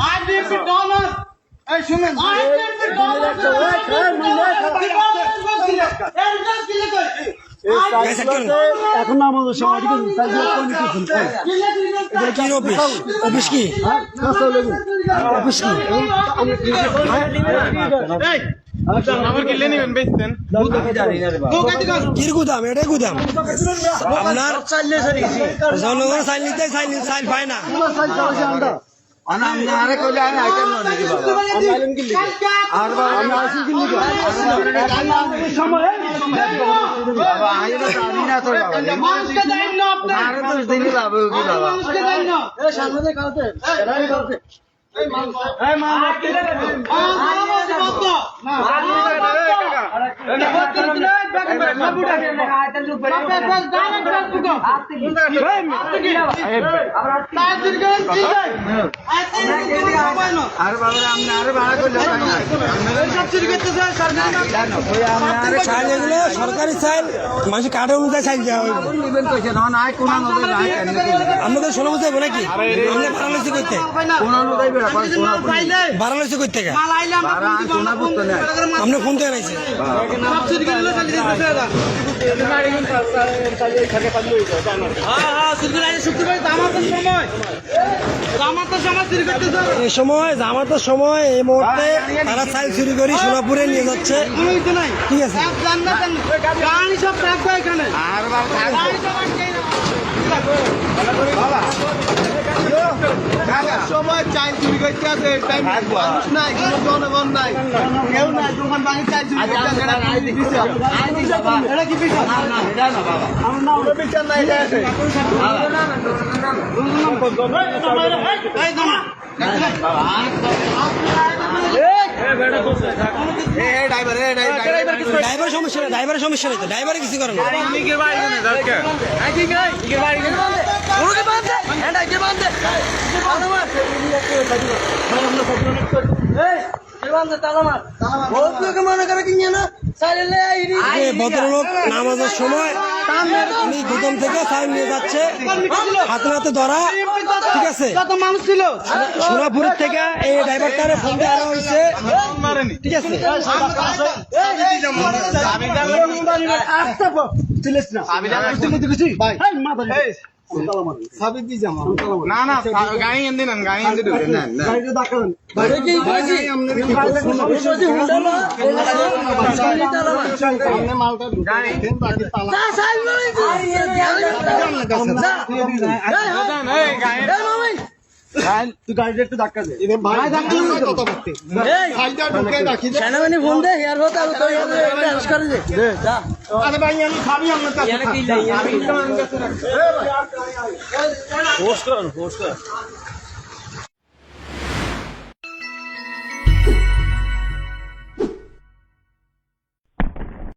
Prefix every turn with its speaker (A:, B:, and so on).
A: I need
B: the dollars. Hey, Shuman. I need the dollars. এখন
C: আমাদের সমাজ কি অফিস অফিস কি অফিস কি গুদাম এটাই গুদাম আপনার জনগণ চাইল নিতে চাইল চাইল পায় না
B: সাইজ আমরা
A: আরে বাবা
B: আমরা কি?
A: আর
B: কি
A: কি ভাড়া করলে
C: সরকারি চাইল মানুষ কার্ডে অনুযায়ী চাইল
A: কি
C: আমাদের ষোলো বছর নাকি আমরা বারাণসী করতে বারাণসী করতে আমরা ফোন নাইছে এই সময় জামাতের সময় এই মুহূর্তে তারা চাল চুরি করে সোনাপুরে নিয়ে যাচ্ছে। ঠিক আছে।
A: আর
D: সময় চাইল চুরি করতে আছে টাইম মানুষ নাই কোনো জনগণ নাই। কেউ নাই দোকান ভাঙি চাইল চুরি করতে এটা কি বিচার? এটা কি বিচার? নাই এটা আছে। এই দামা এ ড্রাইভার এ ড্রাইভার
C: ড্রাইভার সমস্যা নেই ড্রাইভারের সমস্যা নেই তো ড্রাইভারে কিছু করে না যে ভদ্রলোক নামাজের সময় উনি গুদাম থেকে চাইল নিয়ে যাচ্ছে হাতে হাতে ধরা ঠিক আছে
D: কত মানুষ ছিল
C: সোনাপুরের থেকে এই ড্রাইভারটারে ফোন দিয়ে আনা হয়েছে ঠিক আছে
B: চিলিস না মাথা
D: না না গাড়ি এনে নেন গাড়ি এনে ঢুকেন না না
B: গাড়িতে ধাক্কা দেন ভাই কি সামনে মালটা ঢুকে বাকি তালা তুই গাড়িটা একটু ধাক্কা দে। ভাই ধাক্কা দে কত করতে সাইডটা ঢুকে রাখি। দে আরে ভাই আমি খাবি আমার কাছে